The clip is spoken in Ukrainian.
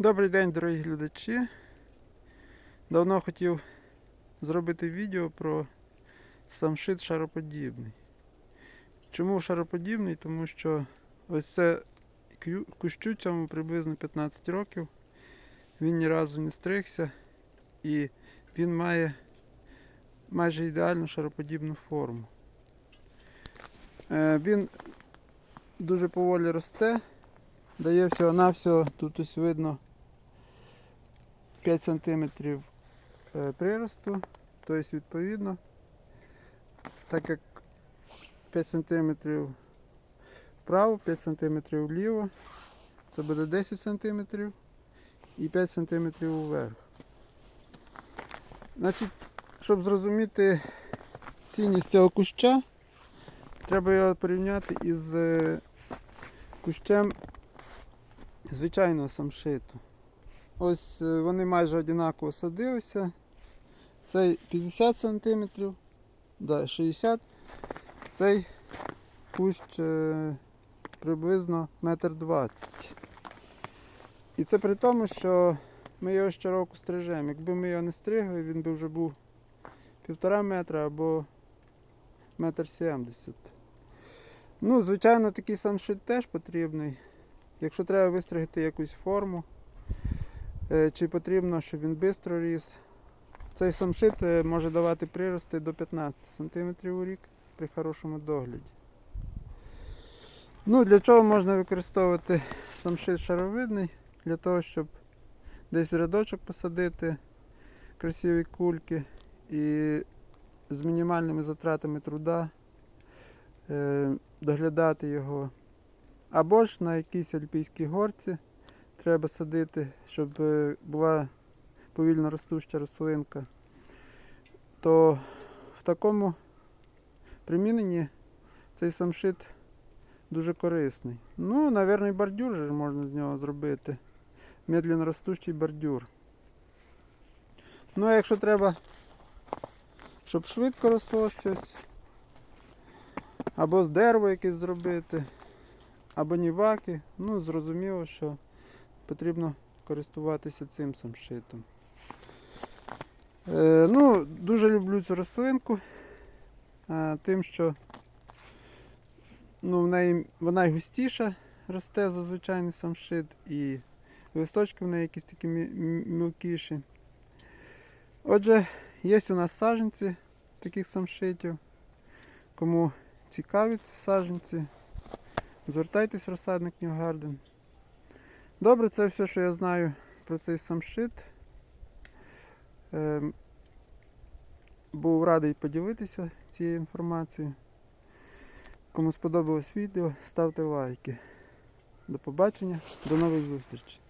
Добрий день, дорогі глядачі. Давно хотів зробити відео про самшит шароподібний. Чому шароподібний? Тому що ось це кущу цьому приблизно 15 років. Він ні разу не стригся і він має майже ідеальну шароподібну форму. Е, Він дуже поволі росте, дає всього-навсього, тут ось видно 5 см приросту, тобто відповідно, так як 5 см вправо, 5 см вліво, це буде 10 см і 5 см вверх. Значить, щоб зрозуміти цінність цього куща, треба його порівняти із е, кущем звичайного самшиту. Ось е, вони майже однаково садилися. Цей 50 см, да, 60 цей кущ е, приблизно 1,20 м. І це при тому, що ми його щороку стрижемо. Якби ми його не стригли, він би вже був півтора метра або метр сімдесят. Ну, звичайно, такий самшит теж потрібний. Якщо треба вистригти якусь форму, чи потрібно, щоб він швидко ріс. Цей самшит е, може давати прирости до 15 см у рік при хорошому догляді. Ну, для чого можна використовувати самшит шаровидний? Для того, щоб десь в рядочок посадити красиві кульки і з мінімальними затратами труда е, доглядати його. Або ж на якійсь альпійській горці треба садити, щоб е, була повільно ростуща рослинка. То в такому приміненні цей самшит дуже корисний. Ну, мабуть, бордюр же можна з нього зробити. Медленно ростущий бордюр. Ну, а якщо треба, щоб швидко росло щось, або з дерева якесь зробити, або ніваки, ну зрозуміло, що потрібно користуватися цим самшитом. Е, ну, дуже люблю цю рослинку, е, тим, що ну, в неї, вона й густіша росте за звичайний самшит, і листочки в неї якісь такі мі- мі- мілкіші. Отже, є у нас саджанці таких самшитів. Кому цікаві ці саджанці, звертайтесь в розсадник Garden. Добре, це все, що я знаю про цей самшит. Ем, був радий поділитися цією інформацією. Кому сподобалось відео, ставте лайки. До побачення, до нових зустрічей.